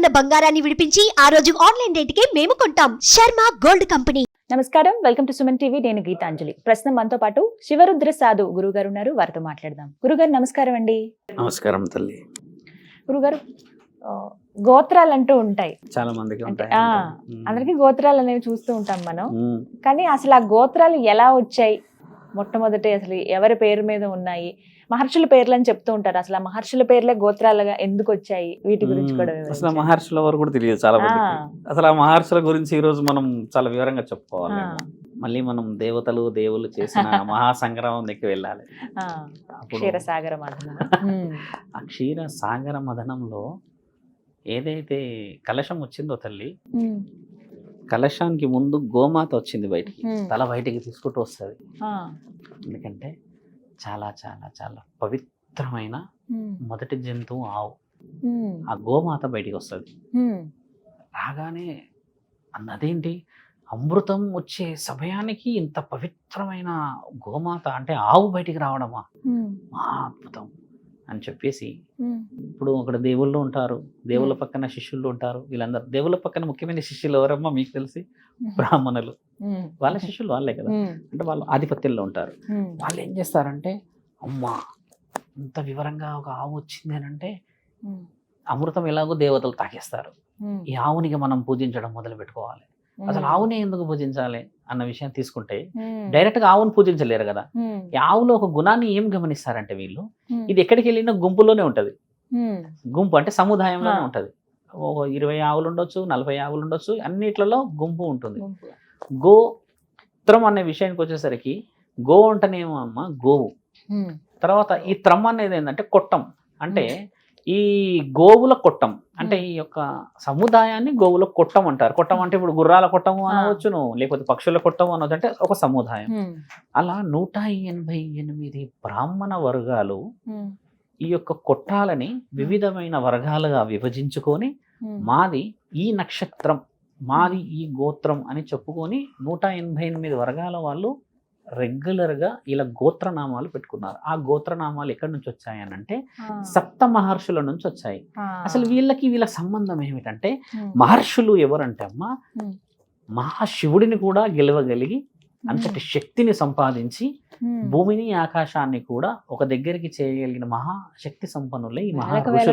ఉన్న బంగారాన్ని విడిపించి ఆ రోజు ఆన్లైన్ రేటుకే మేము కొంటాం. Sharma gold company. నమస్కారం. Welcome to Suman TV. నేను గీతాంజలి. ప్రస్తుతం మనతో పాటు శివరుద్ర సాధు గురుగారు ఉన్నారు. వారితో మాట్లాడదాం. గురుగారు నమస్కారం అండి. నమస్కారం తల్లి. గురుగారు గోత్రాలు అంటూ ఉంటాయి. చాలా మందికి. అందరికీ గోత్రాలు అనేవి చూస్తూ ఉంటాం మనం. కానీ అసలు ఆ గోత్రాలు ఎలా వచ్చాయి? మొట్టమొదటి అసలు ఎవరి పేరు మీద ఉన్నాయి? మహర్షుల పేర్లు అని చెప్తూ ఉంటారు. అసలు ఆ మహర్షుల పేర్లే గోత్రాలుగా ఎందుకు వచ్చాయి? వీటి గురించి కూడా. అసలు. మహర్షుల వారు కూడా తెలియదు చాలా అసలు ఆ మహర్షుల గురించి ఈ రోజు మనం చాలా వివరంగా చెప్పుకోవాలి. మళ్ళీ మనం దేవతలు దేవుళ్ళు చేసిన మహాసంగ్రామం దగ్గరికి వెళ్ళాలి. క్షీరసాగర ఉమ్, ఆ క్షీర సాగర మదనంలో ఏదైతే కలశం వచ్చిందో తల్లి కలశానికి ముందు గోమాత వచ్చింది బయటికి. తల బయటికి తీసుకుంటూ వస్తుంది. ఎందుకంటే చాలా చాలా చాలా పవిత్రమైన మొదటి జంతువు ఆవు. ఆ గోమాత బయటికి వస్తుంది రాగానే అన్నదేంటి? అమృతం వచ్చే సమయానికి ఇంత పవిత్రమైన గోమాత అంటే ఆవు బయటికి రావడమా? మహా అద్భుతం. అని చెప్పేసి ఇప్పుడు అక్కడ దేవుళ్ళు ఉంటారు దేవుళ్ళ పక్కన శిష్యులు ఉంటారు వీళ్ళందరూ దేవుళ్ళ పక్కన ముఖ్యమైన శిష్యులు ఎవరమ్మా మీకు తెలిసి? బ్రాహ్మణులు. వాళ్ళ శిష్యులు వాళ్ళే కదా. అంటే వాళ్ళు ఆధిపత్యంలో ఉంటారు. వాళ్ళు ఏం చేస్తారంటే అమ్మా ఇంత వివరంగా ఒక ఆవు వచ్చింది అని అంటే అమృతం ఎలాగో దేవతలు తాకేస్తారు ఈ ఆవునికి మనం పూజించడం మొదలు పెట్టుకోవాలి అసలు ఆవుని ఎందుకు పూజించాలి అన్న విషయం తీసుకుంటే డైరెక్ట్గా ఆవును పూజించలేరు కదా. ఈ ఆవులో ఒక గుణాన్ని ఏం గమనిస్తారంటే వీళ్ళు? ఇది ఎక్కడికి వెళ్ళినా గుంపులోనే ఉంటది. గుంపు అంటే సముదాయంలోనే. ఉంటది. ఒక ఇరవై ఆవులు ఉండొచ్చు నలభై ఆవులు ఉండొచ్చు అన్నిట్లలో గుంపు ఉంటుంది. గోత్రం అనే విషయానికి వచ్చేసరికి గో అంటేనేమో అమ్మ గోవు. తర్వాత ఈ త్రం అనేది ఏంటంటే కొట్టం. అంటే ఈ గోవుల కొట్టం అంటే ఈ యొక్క సముదాయాన్ని గోవుల కొట్టం అంటారు. కొట్టం అంటే ఇప్పుడు గుర్రాల కొట్టము అనవచ్చును లేకపోతే పక్షుల కొట్టము అనవచ్చు అంటే ఒక సముదాయం. అలా నూట ఎనభై ఎనిమిది బ్రాహ్మణ వర్గాలు ఈ యొక్క కొట్టాలని వివిధమైన వర్గాలుగా విభజించుకొని మాది ఈ నక్షత్రం మాది ఈ గోత్రం అని చెప్పుకొని నూట ఎనభై ఎనిమిది వర్గాల వాళ్ళు రెగ్యులర్గా ఇలా గోత్రనామాలు పెట్టుకున్నారు. ఆ గోత్రనామాలు ఎక్కడి నుంచి వచ్చాయనంటే ఆ, సప్త మహర్షుల నుంచి వచ్చాయి. అసలు వీళ్ళకి వీళ్ళ సంబంధం ఏమిటంటే మహర్షులు ఎవరంటే అమ్మ. మహాశివుడిని కూడా గెలవగలిగి అంతటి శక్తిని సంపాదించి భూమిని ఆకాశాన్ని కూడా ఒక దగ్గరికి చేయగలిగిన మహాశక్తి సంపన్నులే ఈ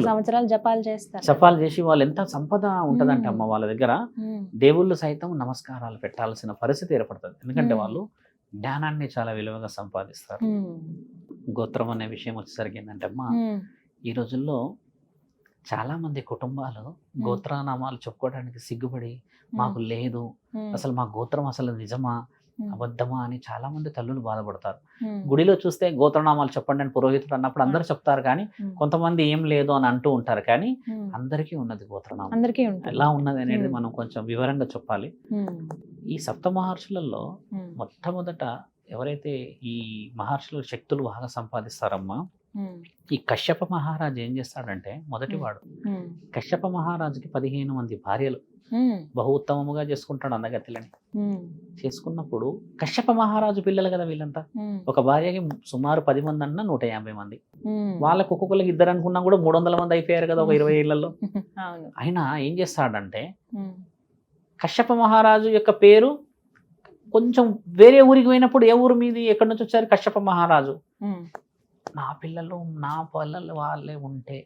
సంవత్సరాలు జపాలు చేస్తారు. జపాలు చేసి వాళ్ళు ఎంత సంపద ఉంటదంటే మ్మ్. అమ్మ వాళ్ళ దగ్గర దేవుళ్ళు సైతం నమస్కారాలు పెట్టాల్సిన పరిస్థితి ఏర్పడుతుంది. ఎందుకంటే. వాళ్ళు జ్ఞానాన్ని చాలా విలువగా సంపాదిస్తారు. గోత్రం అనే విషయం వచ్చేసరికి ఏంటంటే అమ్మ ఈ రోజుల్లో చాలా మంది కుటుంబాలు గోత్రనామాలు చెప్పుకోవడానికి సిగ్గుపడి మాకు లేదు అసలు మా గోత్రం అసలు నిజమా? అబద్ధమా అని చాలా మంది తల్లులు బాధపడతారు. గుడిలో చూస్తే గోత్రనామాలు చెప్పండి అని పురోహితుడు అన్నప్పుడు అందరూ చెప్తారు కానీ కొంతమంది ఏం లేదు అని అంటూ ఉంటారు కానీ అందరికీ ఉన్నది గోత్రనామం. అందరికీ ఉంటుంది. ఎలా ఉన్నది అనేది. మనం కొంచెం వివరంగా చెప్పాలి. ఈ సప్త మహర్షులలో మొట్టమొదట ఎవరైతే ఈ మహర్షులు శక్తులు బాగా సంపాదిస్తారమ్మా? ఈ కశ్యప మహారాజు ఏం చేస్తాడంటే మొదటివాడు కశ్యప మహారాజుకి పదిహేను మంది భార్యలు బహు ఉత్తమముగా చేసుకుంటాడు అందగతిలని చేసుకున్నప్పుడు కశ్యప మహారాజు పిల్లలు కదా వీళ్ళంతా. ఒక భార్యకి సుమారు పది మంది అన్న నూట యాభై మంది. వాళ్ళకి ఒక్కొక్కరికి ఇద్దరు అనుకున్నా కూడా మూడు వందల మంది అయిపోయారు కదా ఒక ఇరవై ఏళ్ళలో ఆయన ఏం చేస్తాడంటే కశ్యప మహారాజు యొక్క పేరు కొంచెం వేరే ఊరికి పోయినప్పుడు ఏ ఊరు మీది? ఎక్కడి నుంచి వచ్చారు కశ్యప మహారాజు? నా పిల్లలు నా పిల్లలు వాళ్ళే ఉంటే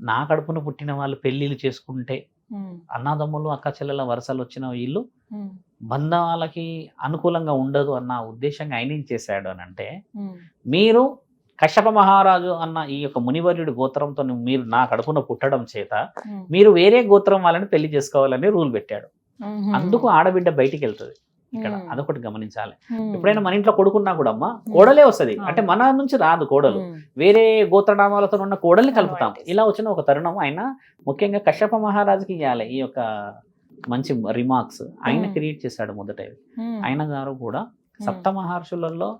నా కడుపున పుట్టిన వాళ్ళు పెళ్ళిళ్ళు చేసుకుంటే అన్నదమ్ములు అక్క చెల్లెల వరుసలు వచ్చిన వీళ్ళు బంధాలకి అనుకూలంగా ఉండదు అన్న ఉద్దేశంగా ఆయన ఏం చేశాడు అని అంటే మీరు కశ్యప మహారాజు అన్న ఈ యొక్క మునివర్యుడి గోత్రంతో మీరు నా కడుపున పుట్టడం చేత మీరు వేరే గోత్రం వాళ్ళని పెళ్ళి చేసుకోవాలని రూల్ పెట్టాడు. అందుకు ఆడబిడ్డ బయటికి వెళ్తుంది. ఇక్కడ. అదొకటి గమనించాలి. ఎప్పుడైనా మన ఇంట్లో కొడుకున్నా కూడా అమ్మ కోడలే వస్తది. అంటే మన నుంచి రాదు కోడలు. వేరే గోత్రనామాలతో ఉన్న కోడల్ని కలుపుతాం. ఇలా వచ్చిన ఒక తరుణం ఆయన ముఖ్యంగా కశ్యప మహారాజుకి ఇవ్వాలి ఈ యొక్క మంచి రిమార్క్స్ ఆయన. క్రియేట్ చేశాడు మొదట ఆయన గారు కూడా సప్త మహర్షులలో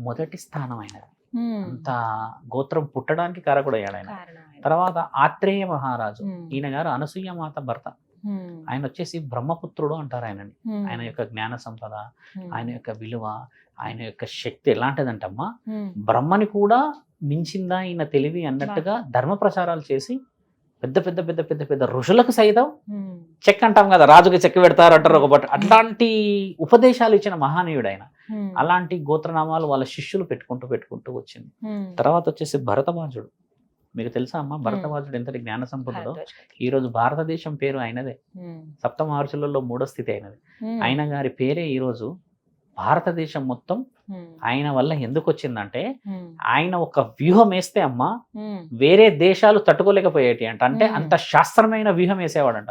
మొదటి స్థానం అయినది అంత గోత్రం పుట్టడానికి కారకుడు అయ్యాడు ఆయన. తర్వాత ఆత్రేయ మహారాజు. ఈయన గారు అనసూయ మాత భర్త. ఆయన వచ్చేసి బ్రహ్మపుత్రుడు అంటారు ఆయనని. ఆయన యొక్క జ్ఞాన సంపద ఆయన యొక్క విలువ ఆయన యొక్క శక్తి ఎలాంటిదంటమ్మా బ్రహ్మని కూడా మించిందా ఈయన తెలివి అన్నట్టుగా ధర్మ ప్రచారాలు చేసి పెద్ద పెద్ద పెద్ద పెద్ద పెద్ద ఋషులకు సైతం చెక్ అంటాం కదా రాజుకి చెక్ పెడతారు అంటారు ఒక బట్ అట్లాంటి ఉపదేశాలు ఇచ్చిన మహానీయుడు ఆయన. అలాంటి గోత్రనామాలు వాళ్ళ శిష్యులు పెట్టుకుంటూ పెట్టుకుంటూ వచ్చింది. తర్వాత వచ్చేసి భరతవాజుడు మీకు తెలుసా అమ్మా? భరతవాజుడు ఎంతటి జ్ఞాన సంపన్నుడో. ఈ రోజు భారతదేశం పేరు ఆయనదే ఉమ్, సప్త మహర్షులలో మూడో స్థితి అయినది. ఆయన గారి పేరే ఈ రోజు భారతదేశం మొత్తం ఆయన వల్ల ఎందుకు వచ్చిందంటే ఆయన ఒక వ్యూహం వేస్తే అమ్మా వేరే దేశాలు తట్టుకోలేకపోయేటి అంట. అంటే. అంత శాస్త్రమైన వ్యూహం వేసేవాడంట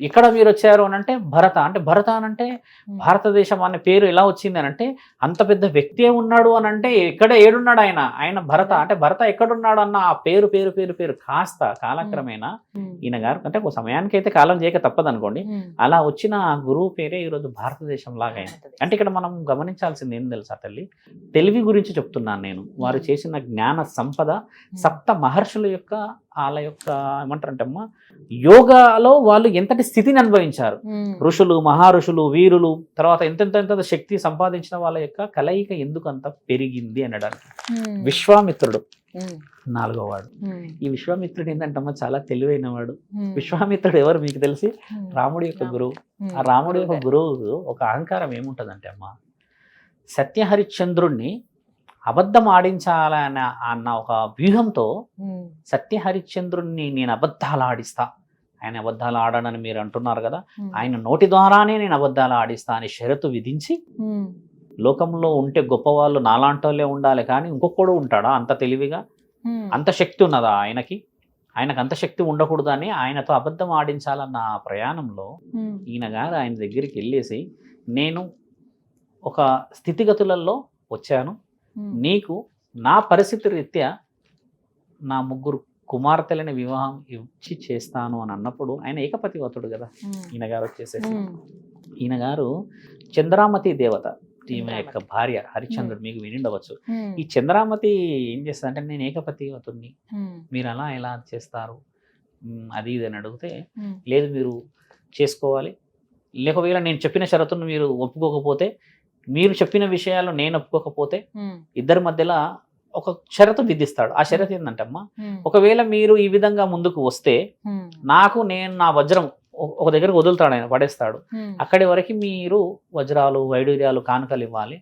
ఇక్కడ మీరు వచ్చారు అని అంటే భరత. అంటే భరత అని అంటే. భారతదేశం అనే పేరు ఎలా వచ్చింది అని అంటే అంత పెద్ద వ్యక్తి ఉన్నాడు అని అంటే ఎక్కడ ఏడున్నాడు ఆయన? ఆయన భరత. అంటే భరత ఎక్కడున్నాడు అన్న ఆ పేరు పేరు పేరు పేరు కాస్త కాలక్రమేణా ఈయన గారు అంటే ఒక సమయానికి అయితే కాలం చేయక తప్పదు అనుకోండి. అలా వచ్చిన ఆ గురువు పేరే ఈరోజు భారతదేశం లాగా అంటే ఇక్కడ మనం గమనించాల్సింది ఏం తెలుసా తల్లి? తెలివి గురించి చెప్తున్నాను నేను. వారు. చేసిన జ్ఞాన సంపద సప్త మహర్షుల యొక్క వాళ్ళ యొక్క ఏమంటారంటే అమ్మా యోగాలో వాళ్ళు ఎంతటి స్థితిని అనుభవించారు? ఋషులు మహారుషులు వీరులు తర్వాత ఎంతెంత ఎంత శక్తి సంపాదించిన వాళ్ళ యొక్క కలయిక ఎందుకు అంత పెరిగింది అనడానికి విశ్వామిత్రుడు. నాలుగో వాడు. ఈ విశ్వామిత్రుడు ఏంటంటమ్మా చాలా తెలివైన వాడు. విశ్వామిత్రుడు ఎవరు మీకు తెలిసి? రాముడి యొక్క గురువు. ఆ రాముడి యొక్క గురువు ఒక అహంకారం ఏముంటదంటే అమ్మా? సత్యహరిశ్చంద్రుణ్ణి అబద్ధం ఆడించాలన్న అన్న ఒక వ్యూహంతో సత్యహరిశ్చంద్రుణ్ణి నేను అబద్ధాలు ఆడిస్తా ఆయన అబద్ధాలు ఆడనని మీరు అంటున్నారు కదా ఆయన నోటి ద్వారానే నేను అబద్ధాలు ఆడిస్తా అని షరతు విధించి లోకంలో ఉంటే గొప్పవాళ్ళు నాలాంటోళ్ళే ఉండాలి కానీ ఇంకొకడు ఉంటాడా? అంత తెలివిగా? అంత శక్తి ఉన్నదా ఆయనకి? ఆయనకు అంత శక్తి ఉండకూడదని ఆయనతో అబద్ధం ఆడించాలన్న ఆ ప్రయాణంలో ఈయన గారు ఆయన దగ్గరికి వెళ్ళేసి నేను ఒక స్థితిగతులలో వచ్చాను. నీకు నా పరిస్థితి రీత్యా నా ముగ్గురు కుమార్తెలని వివాహం ఇచ్చి చేస్తాను అని అన్నప్పుడు ఆయన ఏకపతివతుడు కదా. ఈయన గారు వచ్చేసేసి. ఈయన గారు చంద్రామతి దేవత ఈమె యొక్క. భార్య హరిశ్చంద్రుడు మీకు వినిండవచ్చు. ఉమ్, ఈ చంద్రామతి ఏం చేస్తుందంటే నేను ఏకపతివతుడిని మీరు అలా ఎలా చేస్తారు? అది ఇది అని అడిగితే లేదు మీరు చేసుకోవాలి. లేకపోతే నేను చెప్పిన షరతును మీరు ఒప్పుకోకపోతే మీరు చెప్పిన విషయాలు నేను ఒప్పుకోకపోతే ఇద్దరి మధ్యలో ఒక షరతు విధిస్తాడు. ఆ షరతు ఏంటంటే అమ్మా ఒకవేళ మీరు ఈ విధంగా ముందుకు వస్తే నాకు నేను నా వజ్రం ఒక దగ్గరకు వదులుతాడు ఆయన పడేస్తాడు. అక్కడి వరకు మీరు వజ్రాలు వైడూర్యాలు కానుకలు ఇవ్వాలి.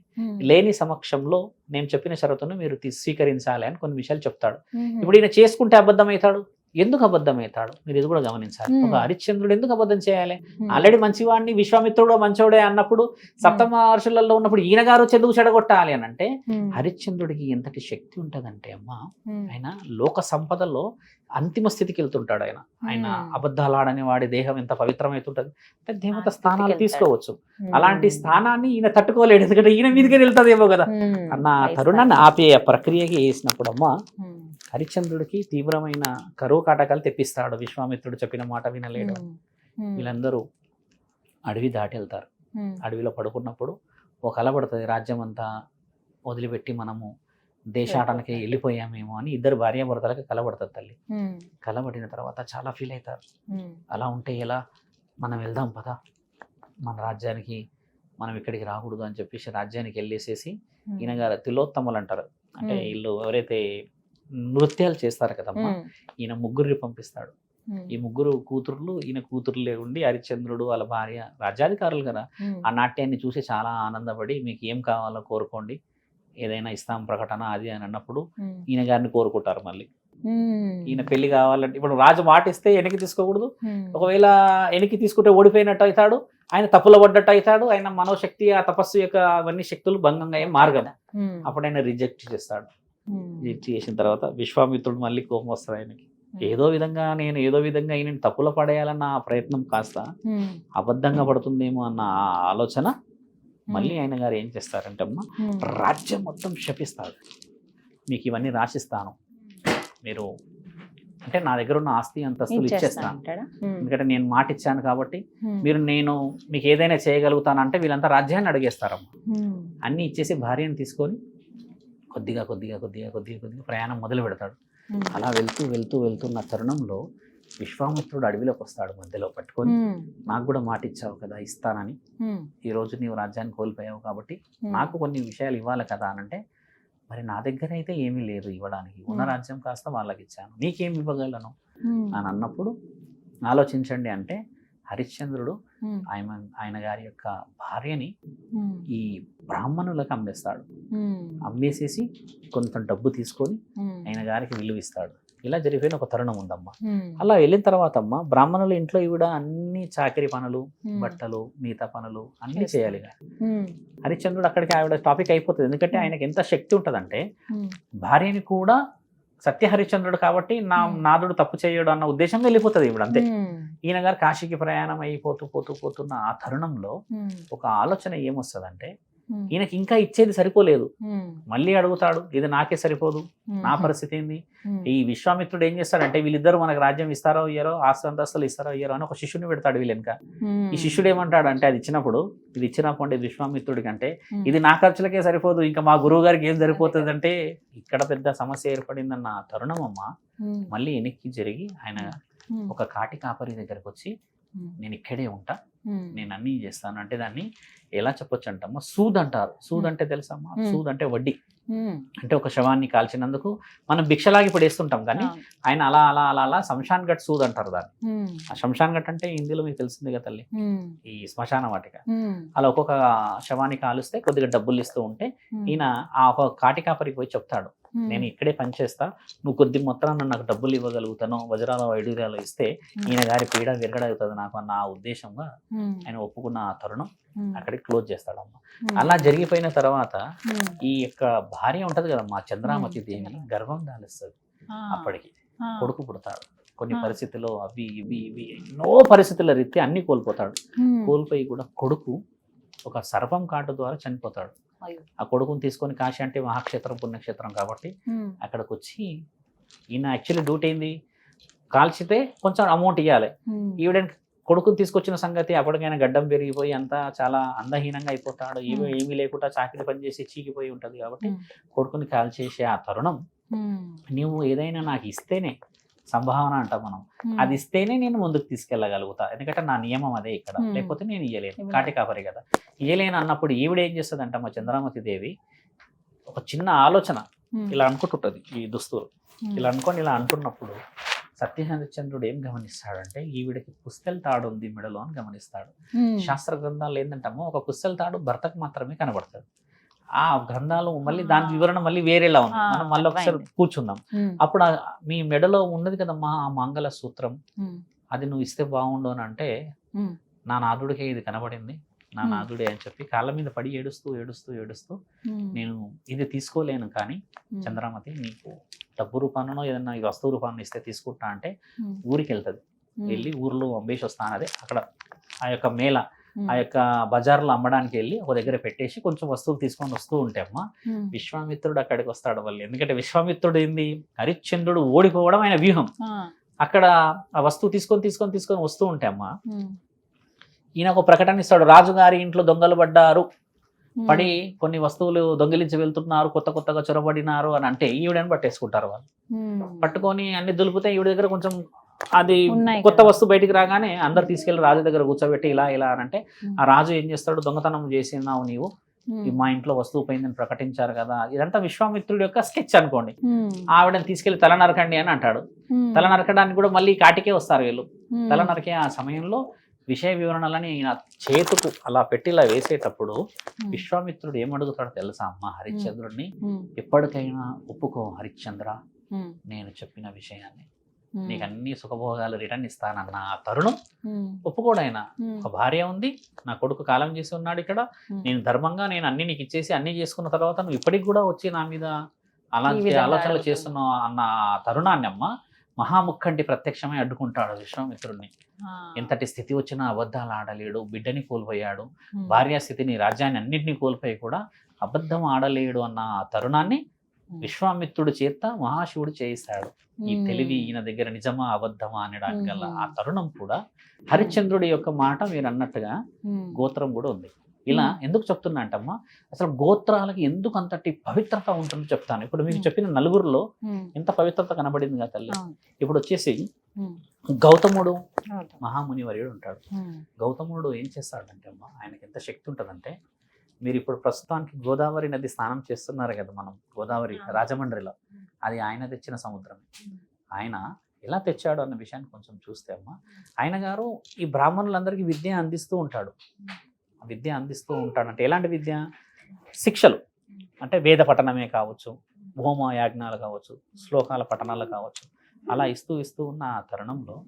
లేని సమక్షంలో నేను చెప్పిన షరతును మీరు స్వీకరించాలి అని కొన్ని విషయాలు చెప్తాడు. ఇప్పుడు ఈయన చేసుకుంటే అబద్ధం అవుతాడు? ఎందుకు అబద్ధం అవుతాడు? మీరు ఇది కూడా గమనించాలి. ఒక హరిశ్చంద్రుడు ఎందుకు అబద్ధం చేయాలి? ఆల్రెడీ మంచివాడిని విశ్వామిత్రుడు మంచోడే అన్నప్పుడు సప్తమ మహర్షులలో ఉన్నప్పుడు ఈయన గారు చెందుకు చెడగొట్టాలి అని అంటే హరిశ్చంద్రుడికి ఎంతటి శక్తి ఉంటదంటే అమ్మా ఆయన లోక సంపదలో అంతిమ స్థితికి వెళ్తుంటాడు ఆయన. ఆయన. అబద్ధాలు ఆడని వాడి దేహం ఎంత పవిత్రమవుతుంటది అంటే దేవత స్థానాలు. తీసుకోవచ్చు. అలాంటి స్థానాన్ని ఈయన తట్టుకోలేడు. ఎందుకంటే ఈయన మీదకి వెళ్తాదేమో కదా. అన్న తరుణాన్ని. ఆపే ప్రక్రియకి వేసినప్పుడు అమ్మ హరిశ్చంద్రుడికి తీవ్రమైన కరువు కాటకాలు తెప్పిస్తాడు. విశ్వామిత్రుడు చెప్పిన మాట వినలేడు. వీళ్ళందరూ అడవి దాటి వెళ్తారు. అడవిలో పడుకున్నప్పుడు ఒక కల పడుతుంది. రాజ్యం అంతా వదిలిపెట్టి మనము దేశాటనకి వెళ్ళిపోయామేమో అని ఇద్దరు భార్యాభర్తలకి కలబడుతుంది తల్లి. కలబడిన తర్వాత చాలా ఫీల్ అవుతారు. అలా ఉంటే ఎలా మనం వెళ్దాం పదా. మన రాజ్యానికి మనం ఇక్కడికి రాకూడదు అని చెప్పేసి రాజ్యానికి వెళ్ళేసేసి ఈయన గారు తిలోత్తములు అంటారు. అంటే. వీళ్ళు ఎవరైతే నృత్యాలు చేస్తారు కదమ్మా. ఈయన ముగ్గురిని పంపిస్తాడు. ఈ ముగ్గురు కూతుర్లు ఈయన కూతురులే ఉండి హరిశ్చంద్రుడు వాళ్ళ భార్య రాజ్యాధికారులు కదా. ఆ నాట్యాన్ని చూసి చాలా ఆనందపడి మీకు ఏం కావాలో కోరుకోండి. ఏదైనా ఇస్తాం ప్రకటన అది అని అన్నప్పుడు ఈయన గారిని కోరుకుంటారు మళ్ళీ. ఈయన పెళ్ళి కావాలంటే ఇప్పుడు రాజు మాటిస్తే వెనక్కి తీసుకోకూడదు. ఒకవేళ వెనక్కి తీసుకుంటే ఓడిపోయినట్టు అవుతాడు. ఆయన తప్పులో పడ్డట్టు అవుతాడు. ఆయన మనోశక్తి ఆ తపస్సు యొక్క అవన్నీ శక్తులు భంగంగా అయ్యే మార్గం అప్పుడు ఆయన రిజెక్ట్ చేస్తాడు. రిజెక్ట్ చేసిన తర్వాత విశ్వామిత్రుడు మళ్ళీ కోపం వస్తాడు ఆయనకి. ఏదో విధంగా నేను ఏదో విధంగా ఈయన తప్పులో పడేయాలన్న ఆ ప్రయత్నం కాస్త అబద్ధంగా పడుతుందేమో అన్న ఆలోచన మళ్ళీ ఆయన గారు ఏం చేస్తారంటే అమ్మ రాజ్యం మొత్తం శపిస్తాడు మీకు ఇవన్నీ రాసిస్తాను. మీరు అంటే నా దగ్గర ఉన్న ఆస్తి అంతస్తులు ఇచ్చేస్తా ఇచ్చేస్తాను. ఎందుకంటే నేను మాట ఇచ్చాను కాబట్టి మీరు నేను మీకు ఏదైనా చేయగలుగుతానంటే వీళ్ళంతా రాజ్యాన్ని అడిగేస్తారమ్మ. అన్నీ ఇచ్చేసి భార్యను తీసుకొని కొద్దిగా కొద్దిగా కొద్దిగా కొద్దిగా కొద్దిగా ప్రయాణం మొదలు పెడతాడు. అలా వెళ్తూ వెళ్తూ వెళ్తున్న తరుణంలో విశ్వామిత్రుడు అడవిలోకి వస్తాడు మధ్యలో పట్టుకొని. నాకు కూడా మాట ఇచ్చావు కదా ఇస్తానని. ఈ రోజు నీవు రాజ్యాన్ని కోల్పోయావు కాబట్టి నాకు కొన్ని విషయాలు ఇవ్వాలి కదా అని అంటే మరి నా దగ్గర అయితే ఏమీ లేదు ఇవ్వడానికి. ఉన్న. రాజ్యం కాస్త వాళ్ళకి ఇచ్చాను. నీకేం ఇవ్వగలను? అని అన్నప్పుడు ఆలోచించండి అంటే హరిశ్చంద్రుడు ఆయన ఆయన గారి యొక్క భార్యని ఈ బ్రాహ్మణులకు అమ్మేస్తాడు. అమ్మేసేసి కొంత డబ్బు తీసుకొని ఆయన గారికి విలువిస్తాడు. ఇలా జరిగిపోయిన ఒక తరుణం ఉందమ్మా. అలా వెళ్ళిన తర్వాత అమ్మ బ్రాహ్మణుల ఇంట్లో ఇవిడ అన్ని చాకరీ పనులు బట్టలు మిగతా పనులు అన్ని. చేయాలి. హరిశ్చంద్రుడు అక్కడికి ఆవిడ టాపిక్ అయిపోతుంది. ఎందుకంటే ఆయనకి ఎంత శక్తి ఉంటుందంటే భార్యని కూడా సత్య హరిశ్చంద్రుడు కాబట్టి నా. నాదుడు తప్పు చేయడు అన్న ఉద్దేశం వెళ్ళిపోతుంది ఇప్పుడు అంతే. ఈయన గారు కాశీకి ప్రయాణం అయిపోతూ పోతూ పోతున్న ఆ తరుణంలో ఒక ఆలోచన ఏమొస్తుందంటే ఈయనకి ఇంకా ఇచ్చేది సరిపోలేదు. మళ్ళీ అడుగుతాడు ఇది నాకే సరిపోదు నా పరిస్థితి ఏంది? ఈ విశ్వామిత్రుడు ఏం చేస్తాడంటే వీళ్ళిద్దరు మనకు రాజ్యం ఇస్తారో ఇయ్యారో ఆస్తి అంతస్తులు ఇస్తారో ఇయ్యారో అని ఒక శిష్యుని పెడతాడు వీళ్ళ ఈ శిష్యుడు ఏమంటాడు అంటే అది ఇచ్చినప్పుడు ఇది ఇచ్చినప్పుడు విశ్వామిత్రుడికి అంటే ఇది నా ఖర్చులకే సరిపోదు ఇంకా మా గురువు గారికి ఏం సరిపోతుంది అంటే ఇక్కడ పెద్ద సమస్య ఏర్పడిందన్న తరుణం అమ్మ మళ్ళీ వెనక్కి జరిగి ఆయన ఒక కాటి కాపరి దగ్గరకు వచ్చి నేను ఇక్కడే ఉంటా నేను అన్నీ చేస్తాను. అంటే దాన్ని ఎలా చెప్పొచ్చు అంటమ్మా సూద్ అంటారు. సూద్ అంటే తెలుసమ్మా. సూద్ అంటే వడ్డీ. అంటే ఒక శవాన్ని కాల్చినందుకు మనం భిక్షలాగి పడేస్తుంటాం కానీ ఆయన అలా అలా అలా అలా శంషాన్ గట్ సూద్ అంటారు దాన్ని. ఆ శంషాన్ గట్ అంటే హిందీలో మీకు తెలిసింది కదా తల్లి? ఈ శ్మశాన వాటిక. అలా ఒక్కొక్క శవాన్ని కాలుస్తే కొద్దిగా డబ్బులు ఇస్తూ ఉంటే ఈయన ఆ ఒక కాటి కాపరికి పోయి చెప్తాడు. నేను ఇక్కడే పనిచేస్తా నువ్వు కొద్ది మొత్తాన నాకు డబ్బులు ఇవ్వగలుగుతాను వజ్రాల వైడూర్యాలు ఇస్తే ఈయన గారి పీడ విరగడవుతుంది నాకు అన్న ఆ ఉద్దేశంగా ఆయన ఒప్పుకున్న ఆ తరుణం అక్కడికి క్లోజ్ చేస్తాడమ్మ. అలా జరిగిపోయిన తర్వాత ఈ యొక్క భార్య ఉంటది కదమ్మా చంద్రామతి దేవి గర్భం దాలిస్తుంది అప్పటికి. కొడుకు పుడతాడు. కొన్ని. పరిస్థితుల్లో అవి ఇవి ఇవి ఎన్నో పరిస్థితుల రీత్యా అన్ని కోల్పోతాడు. కోల్పోయి కూడా కొడుకు ఒక సర్పం కాటు ద్వారా చనిపోతాడు. ఆ కొడుకుని తీసుకొని కాశీ అంటే మహాక్షేత్రం పుణ్యక్షేత్రం కాబట్టి అక్కడికి వచ్చి ఈయన యాక్చువల్లీ డ్యూటీ ఏంది? కాల్చితే కొంచెం అమౌంట్ ఇవ్వాలి ఈవిడ కొడుకుని తీసుకొచ్చిన సంగతి అప్పటికైనా గడ్డం పెరిగిపోయి అంతా చాలా అందహీనంగా అయిపోతాడు. ఏమీ. ఏమీ లేకుండా చాకిరి పని చేసి చీకిపోయి ఉంటది కాబట్టి కొడుకుని కాల్చేసే ఆ తరుణం నువ్వు ఏదైనా నాకు ఇస్తేనే సంభావన అంటాం మనం. అది ఇస్తేనే నేను ముందుకు తీసుకెళ్ళగలుగుతా. ఎందుకంటే నా నియమం అదే ఇక్కడ. లేకపోతే నేను ఇయ్యలేను. ఇవ్వలేను. కాటి కాపరి కదా. ఇయ్యలేను అన్నప్పుడు ఈవిడ ఏం చేస్తుందంట మా చంద్రామతి దేవి? ఒక చిన్న ఆలోచన. ఇలా అనుకుంటుంటది ఈ దుస్తులు. ఇలా అనుకొని ఇలా అంటున్నప్పుడు సత్యహరిశ్చంద్రుడు ఏం గమనిస్తాడంటే ఈవిడకి పుస్తెల తాడు ఉంది మెడలో అని గమనిస్తాడు. శాస్త్ర గ్రంథాలు ఏంటంటామో ఒక పుస్తెల తాడు భర్తకు మాత్రమే కనబడుతుంది ఆ గ్రంథాలు మళ్ళీ దాని. వివరణ మళ్ళీ వేరేలా ఉంది. మనం మళ్ళీ ఒకసారి. కూర్చుందాం. అప్పుడు మీ మెడలో ఉన్నది కదమ్మా ఆ మంగళ సూత్రం అది నువ్వు ఇస్తే బాగుండు అని అంటే నా నాదుడికే ఇది కనబడింది. నా. నాదుడే అని చెప్పి కాళ్ళ మీద పడి ఏడుస్తూ ఏడుస్తూ ఏడుస్తూ నేను ఇది తీసుకోలేను కానీ చంద్రమతి నీకు డబ్బు రూపానో ఏదన్నా ఈ వస్తువు రూపాన్ని ఇస్తే తీసుకుంటా అంటే ఊరికి వెళ్తుంది వెళ్ళి ఊర్లో అమ్మేసి వస్తాను అదే అక్కడ ఆ యొక్క మేళ. ఆ యొక్క బజార్లో అమ్మడానికి వెళ్ళి ఒక దగ్గర పెట్టేసి కొంచెం వస్తువులు తీసుకొని వస్తూ ఉంటే అమ్మ విశ్వామిత్రుడు అక్కడికి వస్తాడు వాళ్ళు ఎందుకంటే విశ్వామిత్రుడు ఏంది? హరిశ్చంద్రుడు ఓడిపోవడం ఆయన వ్యూహం. అక్కడ ఆ వస్తువు తీసుకొని తీసుకొని తీసుకొని వస్తూ ఉంటే అమ్మ ఈయన ఒక ప్రకటన ఇస్తాడు. రాజుగారి ఇంట్లో దొంగలు పడ్డారు. పడి కొన్ని వస్తువులు దొంగిలించి వెళ్తున్నారు కొత్త కొత్తగా చొరబడినారు అని అంటే ఈవిడని పట్టేసుకుంటారు వాళ్ళు. పట్టుకొని అన్ని దులిపితే ఈవిడ దగ్గర కొంచెం అది ఉన్నాయి కొత్త. వస్తువు బయటికి రాగానే అందరు తీసుకెళ్ళి రాజు దగ్గర కూర్చోబెట్టి ఇలా ఇలా అని అంటే ఆ రాజు ఏం చేస్తాడు? దొంగతనం చేసినావు నీవు. మా ఇంట్లో వస్తువు పోయిందని ప్రకటించారు కదా. ఇదంతా విశ్వామిత్రుడి యొక్క స్కెచ్ అనుకోండి. ఆవిడని తీసుకెళ్ళి తల నరకండి అని అంటాడు. తల నరకడానికి కూడా మళ్ళీ కాటికే వస్తారు వీళ్ళు. తల నరికే ఆ సమయంలో విషయ వివరణలని ఈయన చేతుకు అలా పెట్టి ఇలా వేసేటప్పుడు విశ్వామిత్రుడు ఏమడుగుతాడో తెలుసా? అమ్మ హరిశ్చంద్రుడిని ఎప్పటికైనా ఒప్పుకో హరిశ్చంద్ర. నేను చెప్పిన విషయాన్ని. నీకు అన్ని సుఖభోగాలు రిటర్న్ ఇస్తానన్న ఆ తరుణం ఒప్పుకోడైనా ఒక భార్య ఉంది నా కొడుకు కాలం చేసి ఉన్నాడు ఇక్కడ నేను ధర్మంగా నేను అన్ని నీకు ఇచ్చేసి అన్ని చేసుకున్న తర్వాత నువ్వు ఇప్పటికి కూడా వచ్చి నా మీద అలాంటి ఆలోచనలు. చేస్తున్నావు అన్న తరుణాన్ని అమ్మ మహాముఖంటి ప్రత్యక్షమై అడ్డుకుంటాడు విశ్వామిత్రుడిని ఎంతటి స్థితి వచ్చినా అబద్ధాలు ఆడలేడు బిడ్డని కోల్పోయాడు భార్యా స్థితిని రాజ్యాన్ని అన్నింటినీ కోల్పోయి కూడా అబద్ధం ఆడలేడు అన్న తరుణాన్ని విశ్వామిత్రుడు చేత మహాశివుడు చేయిస్తాడు ఈ తెలివి ఈయన దగ్గర నిజమా అబద్ధమా అనడానికి ఆ తరుణం కూడా హరిశ్చంద్రుడి యొక్క మాట మీరు అన్నట్టుగా గోత్రం కూడా ఉంది. ఇలా. ఎందుకు చెప్తున్నా అంటమ్మా అసలు గోత్రాలకి ఎందుకు అంతటి పవిత్రత ఉంటుందో చెప్తాను. ఇప్పుడు మీకు. చెప్పిన నలుగురిలో ఎంత పవిత్రత కనబడింది కదా తల్లి ఇప్పుడు వచ్చేసి గౌతముడు మహాముని వర్యుడు ఉంటాడు. గౌతముడు ఏం చేస్తాడంటే అమ్మా ఆయనకి ఎంత శక్తి ఉంటుందంటే మీరు ఇప్పుడు ప్రస్తుతానికి గోదావరి నది స్నానం చేస్తున్నారు కదా మనం గోదావరి. రాజమండ్రిలో. అది ఆయన తెచ్చిన సముద్రం ఆయన ఎలా తెచ్చాడు అన్న విషయాన్ని కొంచెం చూస్తే అమ్మా ఆయన గారు ఈ బ్రాహ్మణులందరికీ విద్య అందిస్తూ ఉంటాడు. విద్య అందిస్తూ ఉంటాడు అంటే ఎలాంటి విద్య? శిక్షలు. అంటే వేద పఠనమే కావచ్చు హోమ యాజ్ఞాలు కావచ్చు శ్లోకాల పఠనాలు కావచ్చు. అలా ఇస్తూ ఇస్తూ ఉన్న ఆ తరుణంలో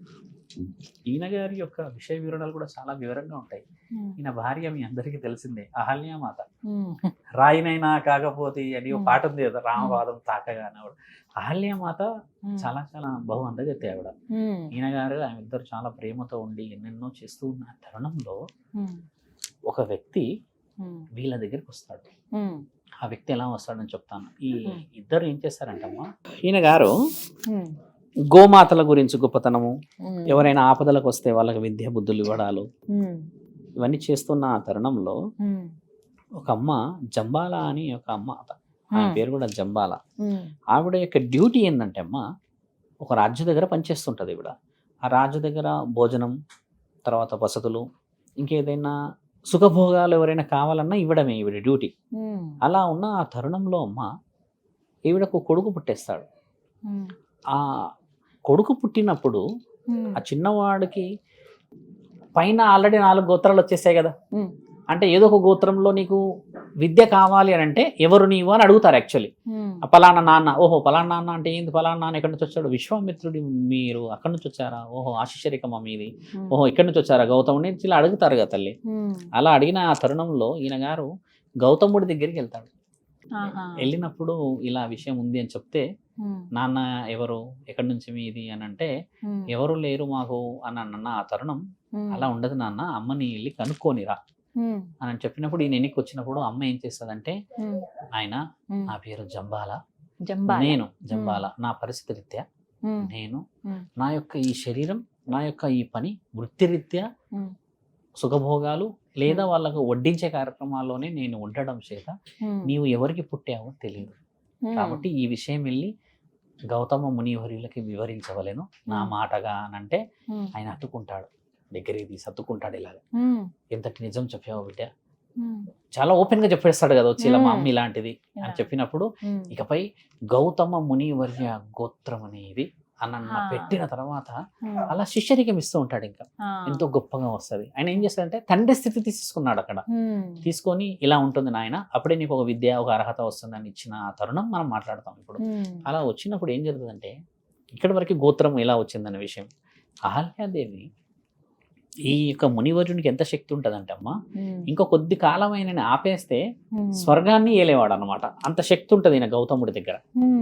ఈయన గారి యొక్క విషయ వివరణలు కూడా చాలా వివరంగా ఉంటాయి. ఈయన భార్య మీ అందరికీ తెలిసిందే అహల్యామాత రాయినైనా కాకపోతే అని ఒక పాట ఉంది కదా రామవాదం తాకగా అనేవాడు అహల్యామాత చాలా చాలా బహు అందగత్తి ఆవిడ. ఈయన గారు ఆమె ఇద్దరు చాలా ప్రేమతో ఉండి ఎన్నెన్నో చేస్తూ ఉన్న తరుణంలో ఒక వ్యక్తి వీళ్ళ దగ్గరికి వస్తాడు ఆ వ్యక్తి ఎలా వస్తాడని చెప్తాను. ఈ. ఇద్దరు ఏం చేస్తారంటమ్మా? ఈయన గారు గోమాతల గురించి గొప్పతనము ఎవరైనా ఆపదలకు వస్తే వాళ్ళకి విద్య బుద్ధులు ఇవ్వడాలు ఇవన్నీ చేస్తున్న ఆ తరుణంలో ఒక అమ్మ జంబాల అని ఒక అమ్మ ఆమె. పేరు కూడా జంబాల. ఆవిడ యొక్క డ్యూటీ ఏంటంటే అమ్మ ఒక రాజు దగ్గర పనిచేస్తుంటుంది ఈవిడ. ఆ రాజు దగ్గర భోజనం తర్వాత వసతులు ఇంకేదైనా సుఖభోగాలు ఎవరైనా కావాలన్నా ఇవ్వడమే ఈవిడ డ్యూటీ. అలా ఉన్న ఆ తరుణంలో అమ్మ ఈవిడకు కొడుకు పుట్టేస్తాడు. ఆ కొడుకు పుట్టినప్పుడు ఆ చిన్నవాడికి పైన ఆల్రెడీ నాలుగు గోత్రాలు వచ్చేసాయి కదా. అంటే ఏదో ఒక గోత్రంలో నీకు విద్య కావాలి అని అంటే ఎవరు నీవు అని అడుగుతారు యాక్చువల్లీ ఆ పలానా నాన్న ఓహో పలానా నాన్న అంటే ఏంది? పలానా నాన్న ఎక్కడి నుంచి వచ్చాడు? విశ్వామిత్రుడి మీరు అక్కడి నుంచి వచ్చారా? ఓహో ఆశిషరికమా మీది. ఓహో ఇక్కడి నుంచి వచ్చారా? గౌతముడి ఇలా అడుగుతారు కదా తల్లి. అలా అడిగిన ఆ తరుణంలో ఈయన గారు గౌతముడి దగ్గరికి వెళ్తాడు. వెళ్ళినప్పుడు ఇలా విషయం ఉంది అని చెప్తే నాన్న ఎవరు? ఎక్కడి నుంచి మీది? అని అంటే ఎవరు లేరు మాకు అని అన్న ఆ తరుణం అలా ఉండదు నాన్న అమ్మని వెళ్ళి కనుక్కోనిరా అని చెప్పినప్పుడు ఈయన ఎన్నికి వచ్చినప్పుడు అమ్మ ఏం చేస్తుందంటే ఆయన నా పేరు జంబాల. జంబా నేను జంబాల నా పరిస్థితి రీత్యా నేను నా యొక్క ఈ శరీరం నా యొక్క ఈ పని వృత్తిరీత్యా సుఖభోగాలు లేదా వాళ్ళకు వడ్డించే కార్యక్రమాల్లోనే నేను ఉండడం చేత నీవు ఎవరికి పుట్టావో తెలియదు కాబట్టి ఈ విషయం వెళ్ళి గౌతమ మునివర్యులకి వివరించవలెను. నా మాటగా అని అంటే ఆయన అతుకుంటాడు దగ్గరికి తీసి అతుకుంటాడు ఇలాగ ఎంతటి నిజం చెప్పావు బిడ్డ? చాలా ఓపెన్గా చెప్పేస్తాడు కదా వచ్చి ఇలా మా అమ్మ ఇలాంటిది అని చెప్పినప్పుడు ఇకపై గౌతమ మునివర్య గోత్రం అనేది అన్న. పెట్టిన తర్వాత అలా శిష్యరికం ఇస్తూ ఉంటాడు ఇంకా. ఎంతో గొప్పగా వస్తది. ఆయన ఏం చేస్తాడంటే తండ్రి స్థితి తీసుకున్నాడు అక్కడ. తీసుకొని ఇలా ఉంటుంది నాయన అప్పుడే నీకు ఒక విద్య ఒక అర్హత వస్తుందని ఇచ్చిన ఆ తరుణం మనం మాట్లాడతాం ఇప్పుడు. అలా వచ్చినప్పుడు ఏం జరుగుతుందంటే ఇక్కడి వరకు గోత్రం ఎలా వచ్చిందనే విషయం. అహల్యాదేవి ఈ యొక్క మునివర్యునికి ఎంత శక్తి ఉంటుందంటే అమ్మా ఇంకో కొద్ది కాలం ఆయన ఆపేస్తే స్వర్గాన్ని ఏలేవాడు అనమాట అంత శక్తి ఉంటుంది ఈయన గౌతముడి దగ్గర.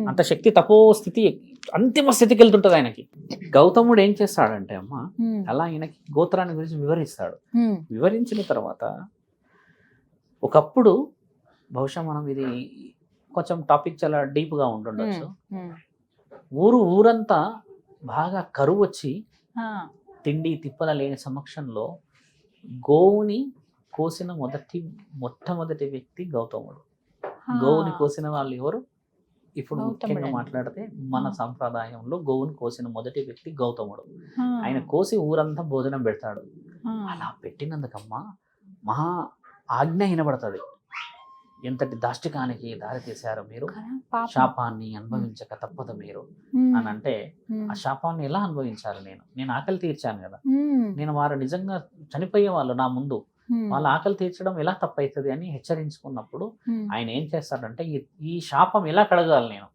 అంత శక్తి తపో స్థితి అంతిమ స్థితికి వెళ్తుంటది ఆయనకి. గౌతముడు ఏం చేస్తాడంటే అమ్మ అలా ఆయనకి గోత్రాన్ని గురించి వివరిస్తాడు. వివరించిన తర్వాత ఒకప్పుడు బహుశా మనం ఇది కొంచెం టాపిక్ చాలా డీప్గా ఉంటుండొచ్చు ఊరు ఊరంతా బాగా కరువు వచ్చి తిండి తిప్పల లేని సమక్షంలో గోవుని కోసిన మొదటి మొట్టమొదటి వ్యక్తి గౌతముడు. గోవుని కోసిన వాళ్ళు ఎవరు? ఇప్పుడు ముఖ్యంగా. మాట్లాడితే మన సంప్రదాయంలో గోవుని కోసిన మొదటి వ్యక్తి గౌతముడు. ఆయన కోసి ఊరంతా భోజనం పెడతాడు. అలా పెట్టినందుకమ్మా మహా ఆజ్ఞ వినబడుతుంది. ఎంతటి దాష్టికానికి దారి తీశారు మీరు. శాపాన్ని అనుభవించక తప్పదు మీరు. అని అంటే ఆ శాపాన్ని ఎలా అనుభవించాలి నేను? నేను ఆకలి తీర్చాను కదా. నేను వారు నిజంగా చనిపోయే వాళ్ళు నా ముందు. వాళ్ళ ఆకలి తీర్చడం ఎలా తప్పవుతుంది అని హెచ్చరించుకున్నప్పుడు ఆయన ఏం చేస్తాడంటే ఈ ఈ శాపం ఎలా కడగాలి నేను?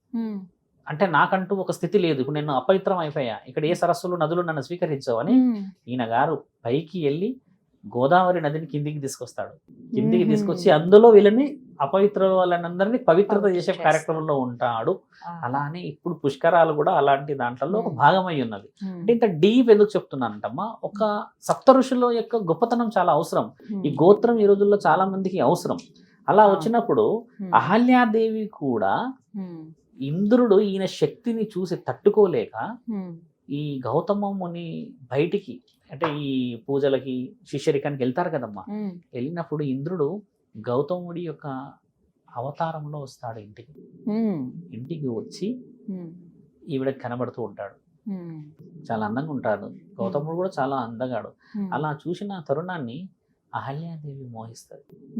అంటే నాకంటూ ఒక స్థితి లేదు. ఇప్పుడు నేను అపవిత్రం అయిపోయా. ఇక్కడ ఏ సరస్సులు నదులు నన్ను స్వీకరించవని ఈయన గారు పైకి వెళ్ళి గోదావరి నదిని కిందికి తీసుకొస్తాడు. కిందికి తీసుకొచ్చి అందులో వీళ్ళని అపవిత్ర వాళ్ళందరినీ పవిత్రత చేసే. కార్యక్రమంలో ఉంటాడు. అలానే ఇప్పుడు పుష్కరాలు కూడా అలాంటి దాంట్లో ఒక భాగమై ఉన్నది. అంటే ఇంత డీప్ ఎందుకు చెప్తున్నానంటమ్మా ఒక సప్త ఋషుల యొక్క గొప్పతనం చాలా అవసరం. ఈ గోత్రం ఈ రోజుల్లో చాలా మందికి అవసరం. అలా. వచ్చినప్పుడు అహల్యాదేవి కూడా ఇంద్రుడు ఈయన శక్తిని చూసి తట్టుకోలేక ఈ గౌతమ ముని బయటికి అంటే ఈ పూజలకి శిష్యరికానికి వెళ్తారు కదమ్మా. వెళ్ళినప్పుడు ఇంద్రుడు గౌతముడి యొక్క అవతారంలో వస్తాడు ఇంటికి. ఇంటికి వచ్చి ఈవిడకి కనబడుతూ ఉంటాడు. చాలా అందంగా ఉంటాడు. గౌతముడు కూడా చాలా అందగాడు. అలా చూసిన తరుణాన్ని అహల్యాదేవి మోహిస్తుంది.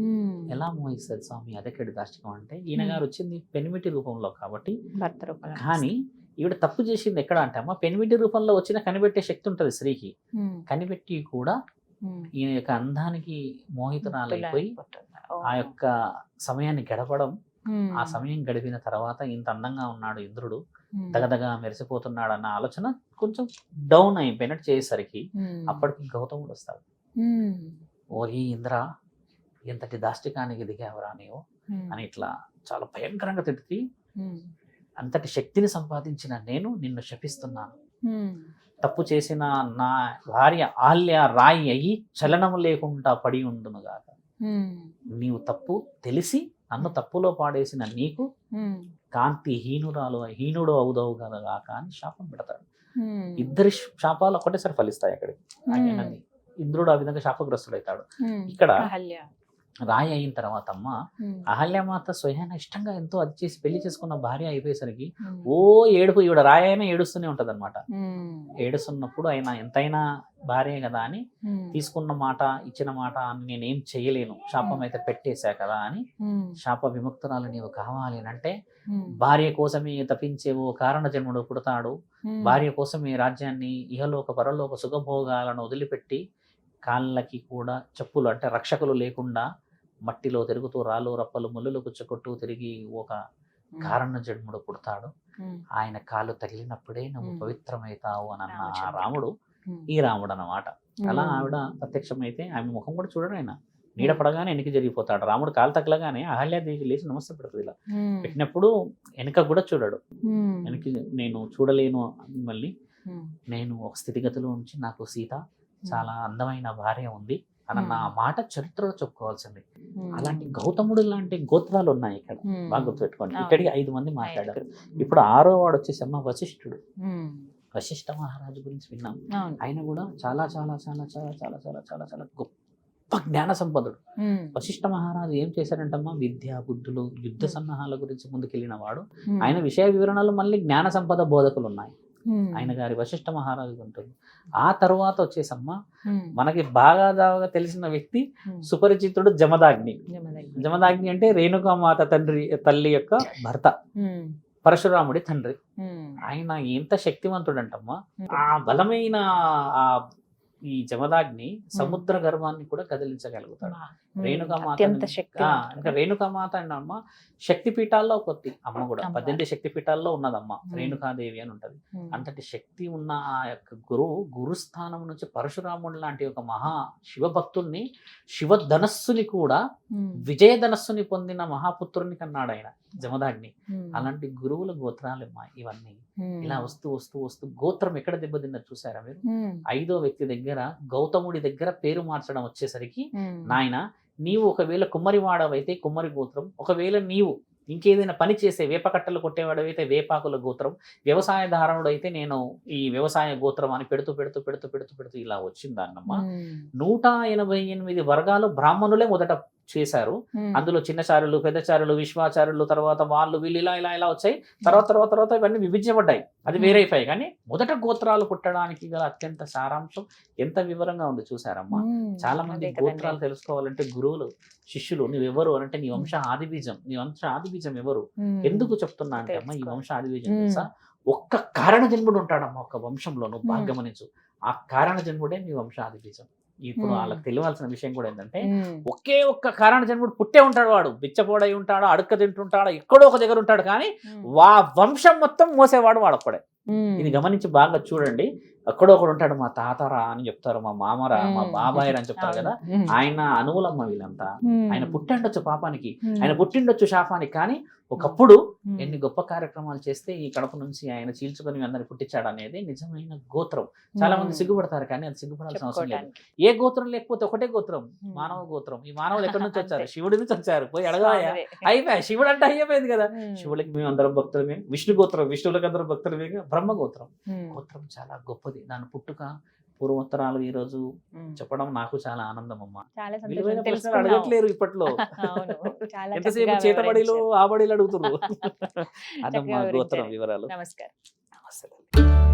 ఎలా మోహిస్తుంది స్వామి? అదెక్కడి దాష్టికం అంటే ఈయన గారు వచ్చింది పెనిమిటి రూపంలో కాబట్టి కానీ ఈవిడ తప్పు చేసింది ఎక్కడ అంటే అమ్మ పెనిమిటి రూపంలో వచ్చిన కనిపెట్టే శక్తి ఉంటుంది స్త్రీకి. కనిపెట్టి కూడా. ఈయన యొక్క అందానికి మోహితురాలైపోయి. ఆ యొక్క సమయాన్ని గడపడం ఆ సమయం గడిపిన తర్వాత ఇంత అందంగా ఉన్నాడు ఇంద్రుడు దగదగా మెరిసిపోతున్నాడు అన్న ఆలోచన కొంచెం డౌన్ అయిపోయినట్టు చేసేసరికి అప్పటికి గౌతముడు వస్తాడు. ఉమ్, ఓ ఈ ఇంద్ర ఎంతటి దాష్టికానికి దిగావరా నీవు? అని ఇట్లా చాలా భయంకరంగా తిట్టి అంతటి శక్తిని సంపాదించిన నేను నిన్ను శపిస్తున్నాను. తప్పు చేసిన నా భార్య ఆల్య రాయి అయ్యి చలనము లేకుండా పడి ఉండునుగాక ఉమ్, నీవు తప్పు తెలిసి నన్ను తప్పులో పాడేసిన నీకు కాంతి హీనురాలు హీనుడు అవుదవు గాక అని శాపం పెడతాడు. ఇద్దరి శాపాలు ఒకటేసారి ఫలిస్తాయి అక్కడికి. ఇంద్రుడు ఆ విధంగా శాపగ్రస్తుడవుతాడు ఉమ్, ఇక్కడ రాయి అయిన తర్వాత అమ్మ అహల్యమాత స్వయాన ఇష్టంగా ఎంతో అది చేసి పెళ్ళి చేసుకున్న భార్య అయిపోయేసరికి ఓ ఏడుపు ఈవిడ రాయి అయినా ఏడుస్తూనే ఉంటది అనమాట ఏడుస్తున్నప్పుడు ఆయన ఎంతైనా భార్య కదా అని తీసుకున్న మాట ఇచ్చిన మాట అని నేనేం చేయలేను. శాపం అయితే పెట్టేశా కదా అని శాప విముక్తురాలు నీవు కావాలి అని అంటే భార్య కోసమే తప్పించేవో కారణ జన్ముడు పుడతాడు. భార్య కోసం ఈ రాజ్యాన్ని ఇహలోక పరలోక సుఖభోగాలను వదిలిపెట్టి కాళ్ళకి కూడా చెప్పులు అంటే రక్షకులు లేకుండా మట్టిలో తిరుగుతూ రాళ్ళు రప్పలు ముళ్ళులు కుచ్చకొట్టు తిరిగి ఒక కారణ జన్ముడు పుడతాడు. ఆయన కాళ్ళు తగిలినప్పుడే నువ్వు. పవిత్రమవుతావు అని అన్న. రాముడు ఈ రాముడు అన్నమాట అలా ఆవిడ ప్రత్యక్షమైతే ఆమె ముఖం కూడా చూడడు ఆయన. నీడ పడగానే వెనక్కి జరిగిపోతాడు. రాముడు కాలు తగ్గలగానే అహల్యాదేవి లేచి నమస్తే పెడుతుంది ఇలా. పెట్టినప్పుడు వెనక కూడా చూడడు. ఉమ్, వెనక్కి నేను చూడలేను మళ్ళీ. ఉమ్, నేను ఒక స్థితిగతిలో ఉంచి నాకు సీత చాలా అందమైన భార్య ఉంది. అన్న మాట చరిత్రలో చెప్పుకోవాల్సింది. అలాంటి గౌతముడు లాంటి గోత్రాలు ఉన్నాయి ఇక్కడ బాగా గుర్తుపెట్టుకోండి. ఇక్కడికి ఐదు మంది మాట్లాడారు. ఇప్పుడు ఆరో వాడు వచ్చేసి అమ్మ వశిష్ఠుడు. వశిష్ఠ మహారాజు గురించి విన్నాం. ఆయన కూడా చాలా చాలా చాలా చాలా చాలా చాలా చాలా చాలా గొప్ప జ్ఞాన సంపదుడు. వశిష్ఠ మహారాజు ఏం చేశాడంటమ్మా? విద్య బుద్ధులు యుద్ధ సన్నాహాల గురించి ముందుకెళ్ళిన వాడు. ఆయన విషయ వివరణలు మళ్ళీ జ్ఞాన సంపద బోధకులు ఉన్నాయి. ఆయన గారి వశిష్ఠ మహారాజు ఉంటుంది. ఆ తర్వాత వచ్చేసమ్మ మనకి బాగా దాగా తెలిసిన వ్యక్తి సుపరిచితుడు జమదాగ్ని. జమదగ్ని. అంటే రేణుకామాత తండ్రి తల్లి యొక్క భర్త. పరశురాముడి తండ్రి. ఆయన ఎంత శక్తివంతుడంటమ్మా. ఆ బలమైన ఆ ఈ జమదాగ్ని సముద్ర గర్భాన్ని కూడా కదిలించగలుగుతాడు. రేణుకామాత ఇంకా రేణుకామాత అండి అమ్మ శక్తి పీఠాల్లో కొద్ది అమ్మ కూడా. పద్దెనిమిది శక్తి పీఠాల్లో ఉన్నదమ్మ. రేణుకాదేవి అని ఉంటది. అంతటి శక్తి ఉన్న ఆ యొక్క గురువు గురుస్థానం నుంచి పరశురాముడు లాంటి ఒక మహా శివభక్తుల్ని శివధనస్సుని కూడా విజయధనస్సుని పొందిన మహాపుత్రుని కన్నాడు ఆయన జమదాగ్ని. అలాంటి గురువుల గోత్రాలమ్మా ఇవన్నీ. ఇలా వస్తూ వస్తూ వస్తూ గోత్రం ఎక్కడ దెబ్బతిన్నది చూసారా మీరు? ఐదో వ్యక్తి దగ్గర గౌతముడి దగ్గర పేరు మార్చడం వచ్చేసరికి నాయన నీవు ఒకవేళ కుమ్మరివాడవైతే కుమ్మరి గోత్రం ఒకవేళ నీవు ఇంకేదైనా పని చేసే వేపకట్టలు కొట్టేవాడవైతే వేపాకుల గోత్రం వ్యవసాయదారుడు అయితే నేను ఈ వ్యవసాయ గోత్రం అని పెడుతూ పెడుతూ పెడుతూ పెడుతూ పెడుతూ ఇలా వచ్చిందన్నమ్మా. నూట ఎనభై ఎనిమిది వర్గాలు బ్రాహ్మణులే మొదట చేశారు. అందులో చిన్నచారులు పెద్దచారులు విశ్వాచారులు తర్వాత వాళ్ళు వీళ్ళు ఇలా ఇలా ఇలా వచ్చాయి. తర్వాత తర్వాత తర్వాత ఇవన్నీ విభజించబడ్డాయి. అది వేరైపోయాయి. కానీ మొదట గోత్రాలు పుట్టడానికి గల అత్యంత సారాంశం ఎంత వివరంగా ఉంది చూసారమ్మా చాలా మంది గోత్రాలు తెలుసుకోవాలంటే గురువులు శిష్యులు నువ్వెవరు? అంటే నీ వంశ ఆదిబీజం నీ వంశ ఆదిబీజం ఎవరు? ఎందుకు చెప్తున్నా అంటే అమ్మ ఈ. వంశ ఆదిబీజం. తెలుసా? ఒక్క కారణ జన్ముడు ఉంటాడమ్మా ఒక వంశంలో నువ్వు బాగా. గమనించు ఆ కారణ జన్ముడే నీ వంశ ఆదిబీజం. ఇప్పుడు. వాళ్ళకి తెలియాల్సిన విషయం కూడా ఏంటంటే ఒకే ఒక్క కారణ జన్ముడు పుట్టే ఉంటాడు వాడు. బిచ్చపోడై ఉంటాడు అడుక్క తింటుంటాడు ఎక్కడో ఒక దగ్గర ఉంటాడు కానీ వా వంశం మొత్తం మోసేవాడు వాడొక్కడే ఇది గమనించి బాగా చూడండి. ఎక్కడో ఒకడు ఉంటాడు మా తాతరా అని చెప్తారు మా మామరా మా. బాబాయ్ అని చెప్తారు కదా. ఆయన అనువులమ్మ వీళ్ళంతా. ఆయన పుట్టిండొచ్చు పాపానికి. ఆయన పుట్టిండొచ్చు శాపానికి. కానీ ఒకప్పుడు ఎన్ని గొప్ప కార్యక్రమాలు చేస్తే ఈ కడప నుంచి ఆయన చీల్చుకొని అందరిని పుట్టించాడు అనేది నిజమైన గోత్రం. చాలా మంది సిగ్గుపడతారు కానీ అది సిగ్గుపడాల్సిన అవసరం లేదు. ఏ గోత్రం లేకపోతే ఒకటే గోత్రం. మానవ గోత్రం. ఈ మానవులు ఎక్కడి నుంచి వచ్చారు. శివుడి నుంచి వచ్చారు. పోయి అడగాయా అయిపోయా? శివుడు అంటే అయిపోయింది కదా. శివులకి మేము అందరం భక్తులమే. విష్ణు గోత్రం విష్ణువులకి అందరం భక్తులమే బ్రహ్మ గోత్రం. గోత్రం చాలా గొప్పది. దాని పుట్టుక పూర్వోత్తరాలు ఈ రోజు చెప్పడం నాకు చాలా ఆనందం అమ్మా విలువైన ప్రశ్నలు అడగట్లేరు ఇప్పట్లో. అవును. చాలా ఎంతసేపు చేతబడిలో. ఆబడిలు అడుగుతున్నారు? అదమ్మా గోత్రం. వివరాలు. నమస్కారం. నమస్తే.